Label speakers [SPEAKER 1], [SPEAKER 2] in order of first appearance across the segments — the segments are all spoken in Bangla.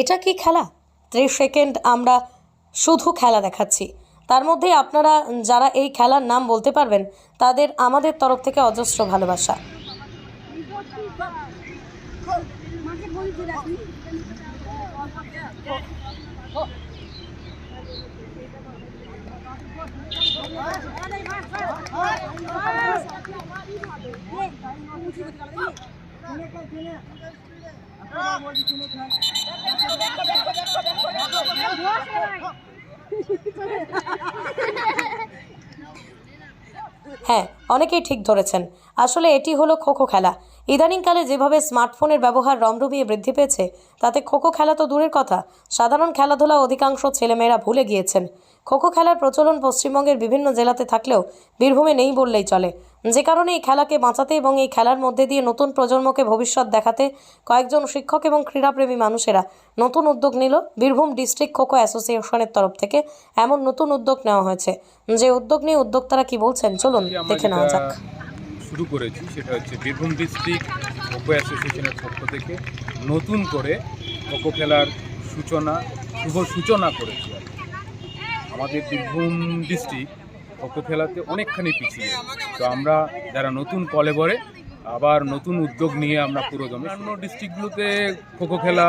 [SPEAKER 1] এটা কি খেলা? ত্রিশ সেকেন্ড আমরা শুধু খেলা দেখাচ্ছি। তার মধ্যে আপনারা যারা এই খেলার নাম বলতে পারবেন, তাদের আমাদের তরফ থেকে অজস্র ভালোবাসা। মাকে বলছি রাখি দেখো দেখো দেখো দেখো দেখো হ্যাঁ অনেকেই ঠিক ধরেছেন। আসলে এটি হলো খোখো খেলা। ইদানিংকালে যেভাবে স্মার্টফোনের ব্যবহার রমরমিয়ে বৃদ্ধি পেয়েছে, তাতে খোখো খেলা তো দূরের কথা। সাধারণ খেলাধুলা অধিকাংশ ছেলেমেয়েরা ভুলে গিয়েছেন। খোখো খেলার প্রচলন পশ্চিমবঙ্গের বিভিন্ন জেলাতে থাকলেও বীরভূমে নেই বললেই চলে। যে কারণে এই খেলাকে বাঁচাতে এবং এই খেলার মধ্যে দিয়ে নতুন প্রজন্মকে ভবিষ্যৎ দেখাতে কয়েকজন শিক্ষক এবং ক্রীড়াপ্রেমী মানুষেরা নতুন উদ্যোগ নিল। বীরভূম ডিস্ট্রিক্ট খোখো অ্যাসোসিয়েশনের তরফ থেকে এমন নতুন উদ্যোগ নেওয়া হয়েছে। যে উদ্যোগ নিয়ে উদ্যোক্তারা কি বলছেন চলুন দেখে নেওয়া যাক।
[SPEAKER 2] শুরু করেছি সেটা হচ্ছে বীরভূম ডিস্ট্রিক্ট খোখো অ্যাসোসিয়েশনের পক্ষ থেকে নতুন করে খোখো খেলার সূচনা শুভ সূচনা করেছি। আমাদের বীরভূম ডিস্ট্রিক্ট খেলাতে অনেকখানি পিছিয়ে। তো আমরা যারা নতুন কলেবরে আবার নতুন উদ্যোগ নিয়ে আমরা পুরোদমে অন্য ডিস্ট্রিক্টগুলোতে খোখো খেলা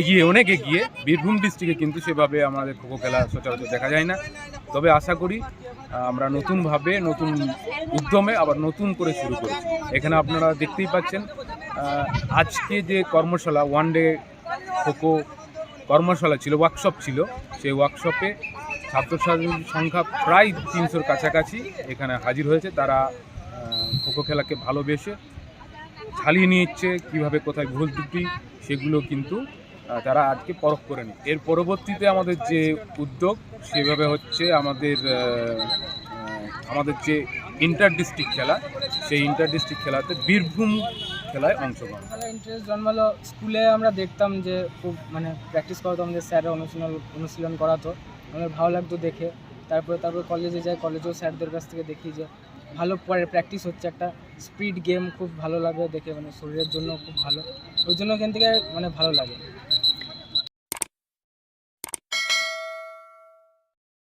[SPEAKER 2] এগিয়ে, অনেক এগিয়ে। বীরভূম ডিস্ট্রিক্টে কিন্তু সেভাবে আমাদের খোখো খেলা সচরাচর দেখা যায় না। তবে আশা করি আমরা নতুনভাবে, নতুন উদ্যমে আবার নতুন করে শুরু করেছি। এখানে আপনারা দেখতেই পাচ্ছেন আজকে যে কর্মশালা ওয়ান ডে খোখো কর্মশালা ছিল ওয়ার্কশপ ছিল। সেই ওয়ার্কশপে ছাত্রছাত্রীর সংখ্যা প্রায় তিনশোর কাছাকাছি এখানে হাজির হয়েছে। তারা খোখো খেলাকে ভালোবেসে ছালিয়ে নিচ্ছে কীভাবে কোথায় ভুল ত্রুটি সেগুলো কিন্তু তারা আজকে পরখ করে নি। এর পরবর্তীতে আমাদের যে উদ্যোগ, সেভাবে হচ্ছে আমাদের আমাদের যে ইন্টার ডিস্ট্রিক্ট খেলা, সেই ইন্টার ডিস্ট্রিক্ট খেলাতে বীরভূম খেলায় অংশগ্রহণ।
[SPEAKER 3] ইন্টারেস্ট জন্মালো। স্কুলে আমরা দেখতাম যে খুব মানে প্র্যাকটিস করতো আমাদের স্যাররা অনুশীলন অনুশীলন করাতো। আমাদের ভালো লাগতো দেখে। তারপরে তারপর কলেজে যাই কলেজেও স্যারদের কাছ থেকে দেখি যে ভালো পরে প্র্যাকটিস হচ্ছে একটা। স্পিড গেম খুব ভালো লাগে দেখে মানে শরীরের জন্য খুব ভালো। ওই জন্য ওখান থেকে মানে ভালো লাগে।